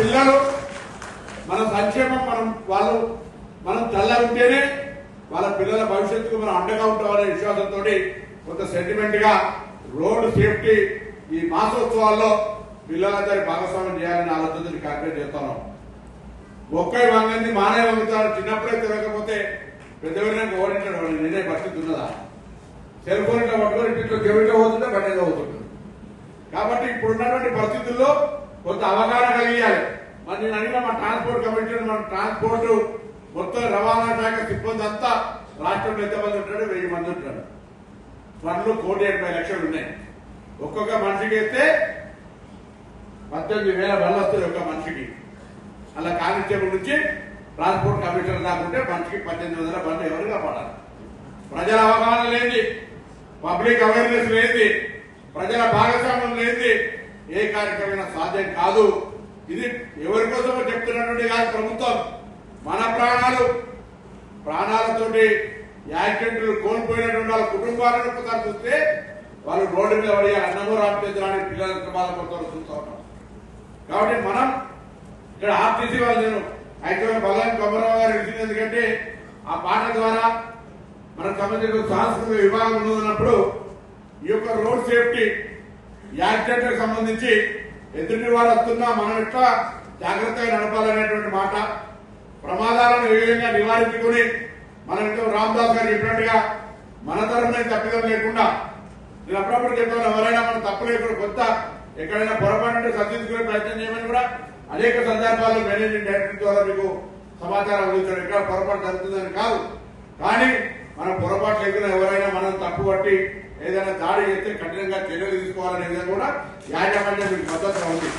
పిల్లలు మన సంక్షేమం మనం వాళ్ళు మనం చల్లగా ఉంటేనే వాళ్ళ పిల్లల భవిష్యత్తుకు మనం అండగా ఉంటామనే విశ్వాసంతో కొంత సెంటిమెంట్గా రోడ్డు సేఫ్టీ ఈ మాసోత్సవాల్లో పిల్లలందరి భాగస్వామ్యం చేయాలని ఆలోచన ఈ కార్యక్రమం చేస్తున్నాం. ఒక్కరి వంగంది మానే వంగుతారు. చిన్నప్పుడే తిరగకపోతే పెద్దవరినాక ఓడించడం వాళ్ళు నేనే పరిస్థితి ఉన్నదా? సెల్ ఫోన్ ఇట్లా పట్టుకొని ఇట్లా చెవిట పోతుంటే బట్టేదో అవుతుంది కాబట్టి ఇప్పుడున్నటువంటి పరిస్థితుల్లో కొంత అవగాహన కలిగి ట్రాన్స్పోర్ట్ కమిటీ మన ట్రాన్స్పోర్ట్ మొత్తం రవాణా శాఖ సిబ్బంది అంతా రాష్ట్రంలో ఎంతమంది ఉంటాడు వెయ్యి మంది ఉంటాడు పనులు కోటి ఎనభై లక్షలు ఉన్నాయి. ఒక్కొక్క మనిషికి వేస్తే పద్దెనిమిది వేల బండ్లు వస్తుంది ఒక్క మనిషికి. అలా కానిస్టేబుల్ నుంచి ట్రాన్స్పోర్ట్ కమిషనర్ దాకుంటే మనిషికి పద్దెనిమిది వందల బండ్లు ఎవరు కాపాడాలి? ప్రజల అవగాహన లేని పబ్లిక్ అవేర్నెస్ లేని ప్రజల భాగస్వామ్యం లేని ఏ కార్యక్రమం సాధ్యం కాదు. ఇది ఎవరి కోసమో చెప్తున్నటువంటి కాదు ప్రభుత్వం. మన ప్రాణాలు. ప్రాణాలతోటి యాక్సిడెంట్లు కోల్పోయినటువంటి వాళ్ళ కుటుంబాలను ఒకసారి చూస్తే వాళ్ళు రోడ్డు మీద పడి అన్నమో రామచంద్రాన్ని పిల్లలకు బాధపడుతారో చూస్తూ ఉన్నాం. కాబట్టి మనం ఇక్కడ ఆర్టీసీ వాళ్ళు నేను అయితే బలం కొమరావు గారు ఇచ్చింది ఎందుకంటే ఆ పాట ద్వారా మనకు సంబంధించిన సాంస్కృతిక విభాగం ఉన్నప్పుడు ఈ యొక్క రోడ్ సేఫ్టీ యాక్సిడెంట్లకు సంబంధించి ఎదుటి వారు వస్తున్నా మనం ఎట్లా జాగ్రత్తగా నడపాలనేటువంటి మాట ప్రమాదాలను ఏ విధంగా నివారించుకుని మనం రామదాస్ గారు చెప్పినట్టుగా మన తరఫున తప్పిదం లేకుండా నేను అప్పుడప్పుడు చెప్తాను ఎవరైనా మనం తప్పలేకుండా కొత్త ఎక్కడైనా పొరపాటు ఉంటే సర్దించుకునే ప్రయత్నం చేయమని కూడా అనేక సందర్భాల్లో మేనేజింగ్ డైరెక్టర్ ద్వారా మీకు సమాచారం అందించారు. ఎక్కడ పొరపాటు జరుగుతుందని కాదు. కానీ మనం పొరపాటు లేకుండా ఎవరైనా మనం తప్పు పట్టి ఏదైనా దాడి చేస్తే కఠినంగా చర్యలు తీసుకోవాలనే విధంగా కూడా యాజమాన్యం మీకు మద్దతు ఉంది.